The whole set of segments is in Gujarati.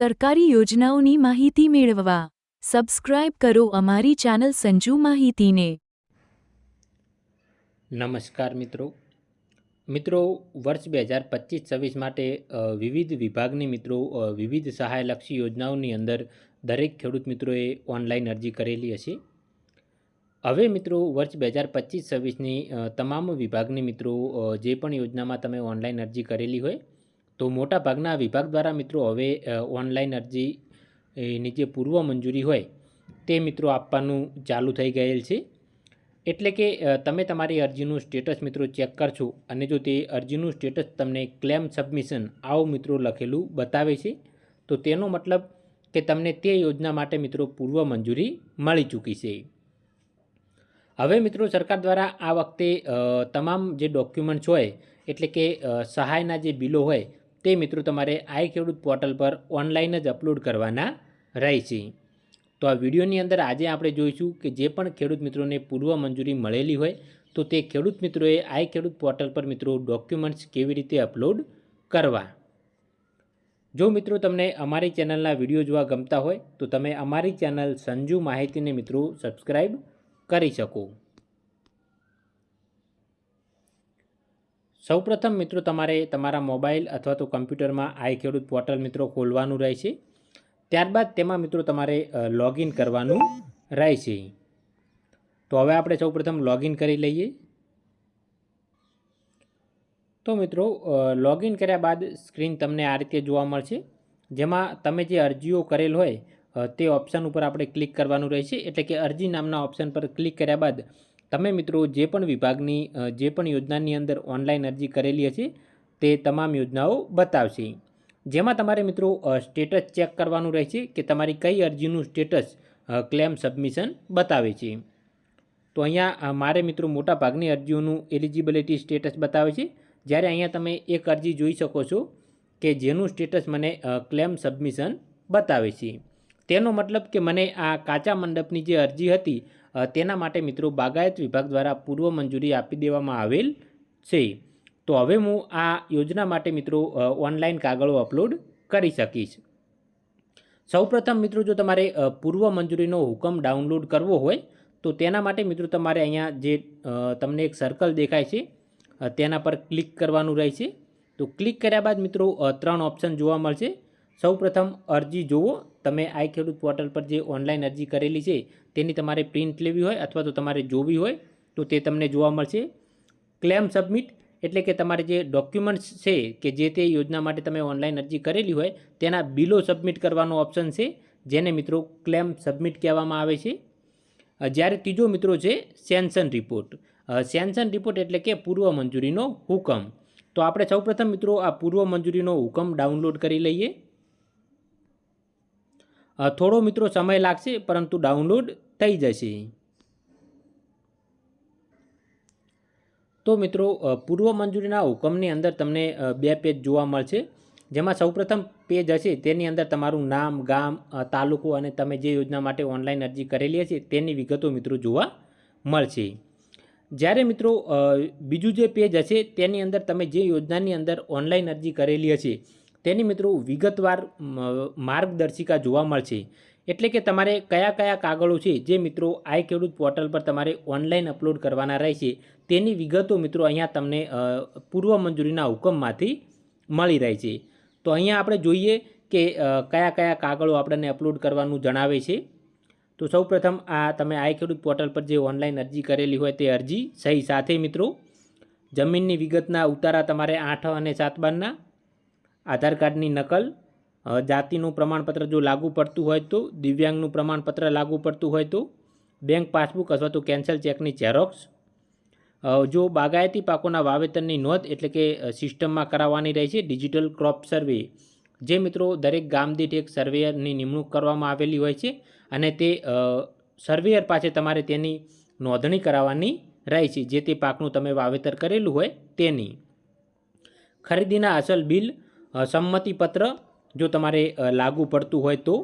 સરકારી યોજનાઓની માહિતી મેળવવા. સબસ્ક્રાઇબ કરો અમારી ચેનલ સંજુ માહિતીને. નમસ્કાર મિત્રો. મિત્રો, વર્ષ બે હજાર પચીસ છવ્વીસ માટે વિવિધ વિભાગની મિત્રો વિવિધ સહાયલક્ષી યોજનાઓની અંદર દરેક ખેડૂત મિત્રોએ ઓનલાઈન અરજી કરેલી હશે. હવે મિત્રો, વર્ષ બે હજાર પચીસ છવ્વીસની તમામ વિભાગની મિત્રો જે પણ યોજનામાં તમે ઓનલાઈન અરજી કરેલી હોય તો મોટા ભાગના વિભાગ દ્વારા મિત્રો હવે ઓનલાઈન અરજી એની જે પૂર્વ મંજૂરી હોય, તે મિત્રો આપવાનું ચાલુ થઈ ગયેલ છે. એટલે કે તમે તમારી અરજીનું સ્ટેટસ મિત્રો ચેક કરશો અને જો તે અરજીનું સ્ટેટસ તમને ક્લેમ સબમિશન આવું મિત્રો લખેલું બતાવે છે, તો તેનો મતલબ કે તમને તે યોજના માટે મિત્રો પૂર્વ મંજૂરી મળી ચૂકી છે. હવે મિત્રો સરકાર દ્વારા આ વખતે તમામ જે ડોક્યુમેન્ટ્સ હોય, એટલે કે સહાયના જે બિલો હોય તે મિત્રો તમારે આઈ ખેડૂત પોર્ટલ પર ઓનલાઈન જ અપલોડ કરવાના રહેશે. તો આ વિડીયોની અંદર આજે આપણે જોઈશું કે જે પણ ખેડૂત મિત્રોને પૂર્વ મંજૂરી મળેલી હોય, તો તે ખેડૂત મિત્રોએ આઈ ખેડૂત પોર્ટલ પર મિત્રો ડોક્યુમેન્ટ્સ કેવી રીતે અપલોડ કરવા. જો મિત્રો તમને અમારી ચેનલના વીડિયો જોવા ગમતા હોય, તો તમે અમારી ચેનલ સંજુ માહિતીને મિત્રો સબસ્ક્રાઈબ કરી શકો. સૌપ્રથમ મિત્રો તમારે તમારા મોબાઈલ અથવા તો કમ્પ્યુટરમાં આઈ ખેડૂત પોર્ટલ મિત્રો ખોલવાનું રહેશે. ત્યારબાદ તેમાં મિત્રો તમારે લોગિન કરવાનું રહેશે. તો હવે આપણે સૌપ્રથમ લોગિન કરી લઈએ. તો મિત્રો લોગિન કર્યા બાદ સ્ક્રીન તમને આ રીતે જોવા મળશે. જેમાં તમે જે અરજીઓ કરેલ હોય તે ઓપ્શન ઉપર આપણે ક્લિક કરવાનું રહેશે. એટલે કે અરજી નામના ઓપ્શન પર ક્લિક કર્યા બાદ તમે મિત્રો જે પણ વિભાગની જે પણ યોજનાની અંદર ઓનલાઈન અરજી કરેલી હશે, તે તમામ યોજનાઓ બતાવશે. જેમાં તમારે મિત્રો સ્ટેટસ ચેક કરવાનું રહેશે કે તમારી કઈ અરજીનું સ્ટેટસ ક્લેમ સબમિશન બતાવે છે. તો અહીંયા મારે મિત્રો મોટા ભાગની અરજીઓનું એલિજિબિલિટી સ્ટેટસ બતાવે છે. જ્યારે અહીંયા તમે એક અરજી જોઈ શકો છો કે જેનું સ્ટેટસ મને ક્લેમ સબમિશન બતાવે છે. તેનો મતલબ કે મને આ કાચા મંડપની જે અરજી હતી તેના માટે મિત્રો બાગાયત વિભાગ દ્વારા પૂર્વ મંજૂરી આપી દેવામાં આવેલ છે. તો હવે હું આ યોજના માટે મિત્રો ઓનલાઈન કાગળો અપલોડ કરી શકીશ. સૌપ્રથમ મિત્રો, જો તમારે પૂર્વ મંજૂરીનો હુકમ ડાઉનલોડ કરવો હોય, તો તેના માટે મિત્રો તમારે અહીંયા જે તમને એક સર્કલ દેખાય છે તેના પર ક્લિક કરવાનું રહેશે. તો ક્લિક કર્યા બાદ મિત્રો ત્રણ ઓપ્શન જોવા મળશે. સૌપ્રથમ અરજી જુઓ. તમે આઈ ખેડૂત પોર્ટલ પર જે ઓનલાઈન અરજી કરેલી છે, તેની તમારે પ્રિન્ટ લેવી હોય અથવા તો તમારે જોવી હોય, તો તે તમને જોવા મળશે. ક્લેમ સબમિટ એટલે કે તમારે જે ડોક્યુમેન્ટ્સ છે કે જે તે યોજના માટે તમે ઓનલાઈન અરજી કરેલી હોય, તેના બિલો સબમિટ કરવાનો ઓપ્શન છે, જેને મિત્રો ક્લેમ સબમિટ કહેવામાં આવે છે. જ્યારે ત્રીજો મિત્રો છે સેન્સન રિપોર્ટ. સેન્સન રિપોર્ટ એટલે કે પૂર્વ મંજૂરીનો હુકમ. તો આપણે સૌપ્રથમ મિત્રો આ પૂર્વ મંજૂરીનો હુકમ ડાઉનલોડ કરી લઈએ. થોડો મિત્રો સમય લાગશે, પરંતુ ડાઉનલોડ થઈ જશે. તો મિત્રો પૂર્વ મંજૂરીના હુકમની અંદર તમને બે પેજ જોવા મળશે. જેમાં સૌપ્રથમ પેજ હશે, તેની અંદર તમારું નામ, ગામ તાલુકો અને તમે જે યોજના માટે ઓનલાઈન અરજી કરેલી હશે, તેની વિગતો મિત્રો જોવા મળશે. જ્યારે મિત્રો બીજું જે પેજ હશે, તેની અંદર તમે જે યોજનાની અંદર ઓનલાઈન અરજી કરેલી હશે તેની મિત્રો વિગતવાર માર્ગદર્શિકા જોવા મળશે. એટલે કે તમારે કયા કયા કાગળો છે જે મિત્રો આઈ ખેડૂત પોર્ટલ પર તમારે ઓનલાઈન અપલોડ કરવાના રહેશે, તેની વિગતો મિત્રો અહીંયા તમને પૂર્વ મંજૂરીના હુકમમાંથી મળી રહે છે. તો અહીંયા આપણે જોઈએ કે કયા કયા કાગળો આપણને અપલોડ કરવાનું જણાવે છે. તો સૌપ્રથમ આ તમે આઈ ખેડૂત પોર્ટલ પર જે ઓનલાઈન અરજી કરેલી હોય તે અરજી સહી સાથે મિત્રો, જમીનની વિગતના ઉતારા તમારે આઠ અને સાત બારના આધાર કાર્ડની નકલ જાતિનું પ્રમાણપત્ર જો લાગુ પડતું હોય તો, દિવ્યાંગનું પ્રમાણપત્ર લાગુ પડતું હોય તો, બેંક પાસબુક અથવા તો કેન્સલ ચેકની ઝેરોક્સ. જો બાગાયતી પાકોના વાવેતરની નોંધ એટલે કે સિસ્ટમમાં કરાવવાની રહે છે, ડિજિટલ ક્રોપ સર્વે. જે મિત્રો દરેક ગામ દીઠ એક સર્વેયરની નિમણૂક કરવામાં આવેલી હોય છે અને તે સર્વેયર પાસે તમારે તેની નોંધણી કરાવવાની રહે છે, જે તે પાકનું તમે વાવેતર કરેલું હોય તેની. ખરીદીના અસલ બિલ સંમતિપત્ર જો તમારે લાગુ પડતું હોય તો.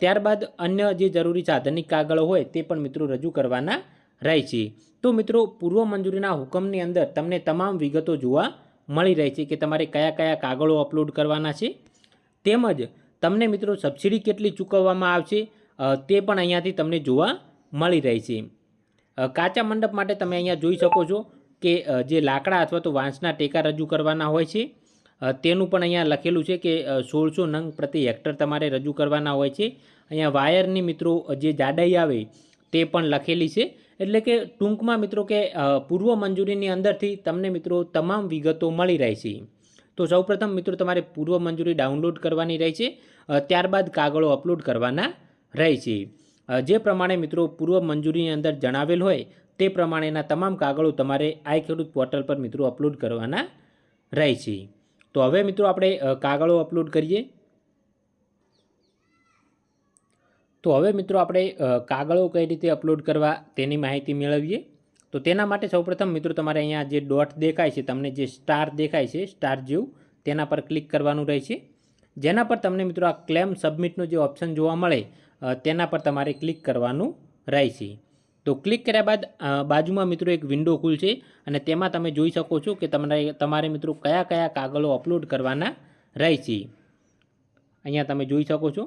ત્યારબાદ અન્ય જે જરૂરી સાધનિક કાગળો હોય તે પણ મિત્રો રજૂ કરવાના રહે છે. તો મિત્રો, પૂર્વ મંજૂરીના હુકમની અંદર તમને તમામ વિગતો જોવા મળી રહી છે કે તમારે કયા કયા કાગળો અપલોડ કરવાના છે. તેમજ તમને મિત્રો સબસિડી કેટલી ચૂકવવામાં આવશે તે પણ અહીંયાથી તમને જોવા મળી રહી છે. કાચા મંડપ માટે તમે અહીંયા જોઈ શકો છો કે જે લાકડા અથવા તો વાંસના ટેકા રજૂ કરવાના હોય છે. તેનું પણ અહીંયા લખેલું છે કે સોળસો નંગ પ્રતિ હેક્ટર તમારે રજૂ કરવાના હોય છે. અહીંયા વાયરની મિત્રો જે જાડાઈ આવે તે પણ લખેલી છે. એટલે કે ટૂંકમાં મિત્રો કે પૂર્વ મંજૂરીની અંદરથી તમને મિત્રો તમામ વિગતો મળી રહે છે. તો સૌપ્રથમ મિત્રો તમારે પૂર્વ મંજૂરી ડાઉનલોડ કરવાની રહે છે. ત્યારબાદ કાગળો અપલોડ કરવાના રહે છે. જે પ્રમાણે મિત્રો પૂર્વ મંજૂરીની અંદર જણાવેલ હોય તે પ્રમાણેના તમામ કાગળો તમારે આઈ ખેડૂત પોર્ટલ પર મિત્રો અપલોડ કરવાના રહે છે. તો હવે મિત્રો આપણે કાગળો અપલોડ કરીએ. તો હવે મિત્રો આપણે કાગળો કઈ રીતે અપલોડ કરવા તેની માહિતી મેળવીએ. તો તેના માટે સૌપ્રથમ મિત્રો તમારે અહીંયા જે ડોટ દેખાય છે, તમને જે સ્ટાર દેખાય છે સ્ટાર જેવું, તેના પર ક્લિક કરવાનું રહેશે. જેના પર તમને મિત્રો આ ક્લેમ સબમિટનો જે ઓપ્શન જોવા મળે તેના પર તમારે ક્લિક કરવાનું રહેશે. તો ક્લિક કર્યા બાદ બાજુમાં મિત્રો એક વિન્ડો ખુલશે અને તેમાં તમે જોઈ શકો છો કે તમારે તમારે મિત્રો કયા કયા કાગળો અપલોડ કરવાના રહેશે અહીંયા તમે જોઈ શકો છો.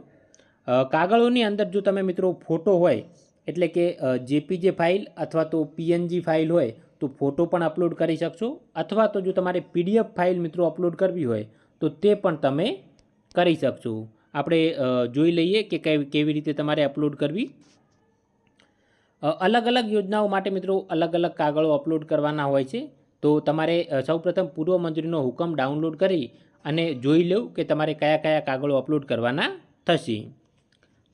કાગળોની અંદર જો તમે મિત્રો ફોટો હોય, એટલે કે જેપીજે ફાઇલ અથવા તો પીએનજી ફાઇલ હોય, તો ફોટો પણ અપલોડ કરી શકશો. અથવા તો જો તમારે પીડીએફ ફાઇલ મિત્રો અપલોડ કરવી હોય, તો તે પણ તમે કરી શકશો. આપણે જોઈ લઈએ કે કેવી રીતે તમારે અપલોડ કરવી. અલગ અલગ યોજનાઓ માટે મિત્રો અલગ અલગ કાગળો અપલોડ કરવાના હોય છે. તો તમારે સૌપ્રથમ પૂર્વ મંજૂરીનો હુકમ ડાઉનલોડ કરી અને જોઈ લેવું કે તમારે કયા કયા કાગળો અપલોડ કરવાના થશે.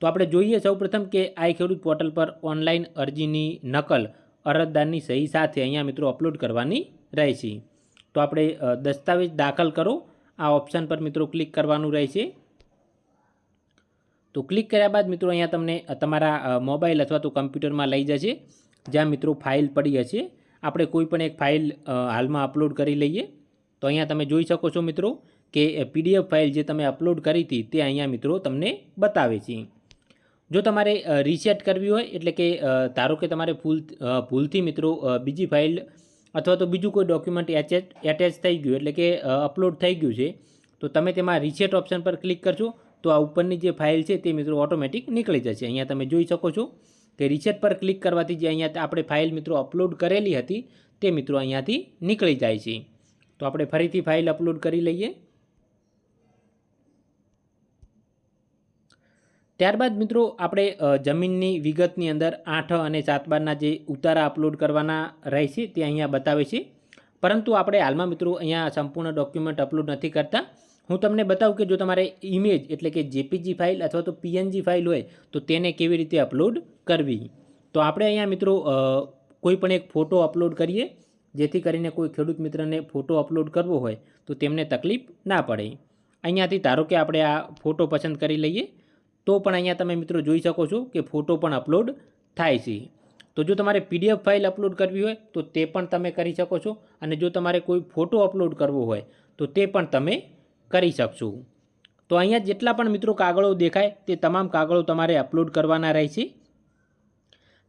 તો આપણે જોઈએ સૌપ્રથમ કે આઈ ખેડૂત પોર્ટલ પર ઓનલાઈન અરજીની નકલ અરજદારની સહી સાથે અહીંયા મિત્રો અપલોડ કરવાની રહેશે તો આપણે દસ્તાવેજ દાખલ કરો. આ ઓપ્શન પર મિત્રો ક્લિક કરવાનું રહેશે તો ક્લિક કર્યા બાદ મિત્રો અહીંયા તમને તમારા મોબાઈલ અથવા તો કમ્પ્યુટરમાં લઈ જશે, જ્યાં મિત્રો ફાઇલ પડી હશે. આપણે કોઈ પણ એક ફાઇલ હાલમાં અપલોડ કરી લઈએ. તો અહીંયા તમે જોઈ શકો છો મિત્રો કે પીડીએફ ફાઇલ જે તમે અપલોડ કરી હતી, તે અહીંયા મિત્રો તમને બતાવે છે. જો તમારે રીસેટ કરવી હોય, એટલે કે ધારો કે તમારે ભૂલ ભૂલથી મિત્રો બીજી ફાઇલ અથવા તો બીજું કોઈ ડોક્યુમેન્ટ એચેચ એટેચ થઈ ગયું, એટલે કે અપલોડ થઈ ગયું છે, તો તમે તેમાં રીસેટ ઓપ્શન પર ક્લિક કરશો તો આ ઉપરની જે ફાઇલ છે તે મિત્રો ઓટોમેટિક નીકળી જશે. અહીંયા તમે જોઈ શકો છો કે રિસેટ પર ક્લિક કરવાથી જે અહીંયા આપણે ફાઇલ મિત્રો અપલોડ કરેલી હતી, તે મિત્રો અહીંયાથી નીકળી જાય છે. તો આપણે ફરીથી ફાઇલ અપલોડ કરી લઈએ. ત્યારબાદ મિત્રો આપણે જમીનની વિગતની અંદર આઠ અને સાત બારના જે ઉતારા અપલોડ કરવાના રહેશે તે અહીંયા બતાવે છે. પરંતુ આપણે હાલમાં મિત્રો અહીંયા સંપૂર્ણ ડોક્યુમેન્ટ અપલોડ નથી કરતા. હું તમને બતાવું કે જો તમારે ઇમેજ એટલે કે જેપીજી ફાઇલ અથવા તો પીએનજી ફાઇલ હોય, તો તેને કેવી રીતે અપલોડ કરવી? તો આપણે અહીંયા મિત્રો કોઈ પણ એક ફોટો અપલોડ કરીએ, જેથી કરીને કોઈ ખેડૂત મિત્રને ફોટો અપલોડ કરવો હોય, તો તેમને તકલીફ ના પડે. અહીંયાથી ધારો કે આપણે આ ફોટો પસંદ કરી લઈએ, તો પણ અહીંયા તમે મિત્રો જોઈ શકો છો કે ફોટો પણ અપલોડ થાય છે. તો જો તમારે પીડીએફ ફાઇલ અપલોડ કરવી હોય, તો તે પણ તમે કરી શકો છો અને જો તમારે કોઈ ફોટો અપલોડ કરવો હોય, તો તે પણ તમે કરી શકશું. તો અહીંયા જેટલા પણ મિત્રો કાગળો દેખાય, તે તમામ કાગળો તમારે અપલોડ કરવાના રહેશે.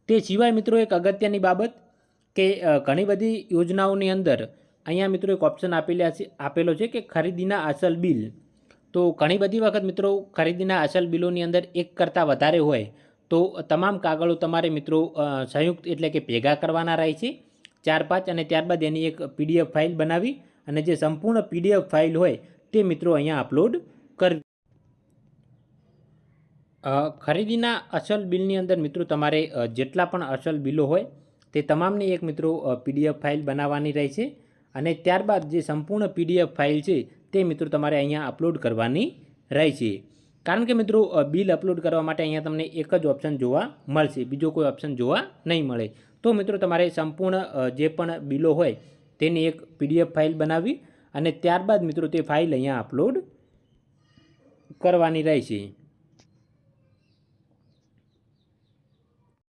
તે સિવાય મિત્રો એક અગત્યની બાબત કે ઘણી બધી યોજનાઓની અંદર અહીંયા મિત્રો એક ઓપ્શન આપેલા છે, આપેલો છે કે ખરીદીના અસલ બિલ. તો ઘણી બધી વખત મિત્રો ખરીદીના અસલ બિલોની અંદર એક કરતાં વધારે હોય, તો તમામ કાગળો તમારે મિત્રો સંયુક્ત એટલે કે ભેગા કરવાના રહે છે ચાર પાંચ અને ત્યારબાદ એની એક પીડીએફ ફાઇલ બનાવી અને જે સંપૂર્ણ પીડીએફ ફાઇલ હોય તે મિત્રો અહીંયા અપલોડ કરવી ખરીદીના અસલ બિલની અંદર મિત્રો તમારે જેટલા પણ અસલ બિલો હોય તે તમામની એક મિત્રો પીડીએફ ફાઇલ બનાવવાની રહેશે અને ત્યારબાદ જે સંપૂર્ણ પીડીએફ ફાઇલ છે તે મિત્રો તમારે અહીંયા અપલોડ કરવાની રહેશે કારણ કે મિત્રો બિલ અપલોડ કરવા માટે અહીંયા તમને એક જ ઓપ્શન જોવા મળશે, બીજો કોઈ ઓપ્શન જોવા નહીં મળે. તો મિત્રો તમારે સંપૂર્ણ જે પણ બિલો હોય તેની એક પીડીએફ ફાઇલ બનાવવી અને ત્યારબાદ મિત્રો તે ફાઇલ અહીંયા અપલોડ કરવાની રહેશે.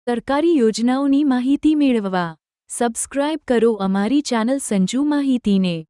સરકારી યોજનાઓની માહિતી મેળવવા સબસ્ક્રાઇબ કરો અમારી ચેનલ સંજુ માહિતીને.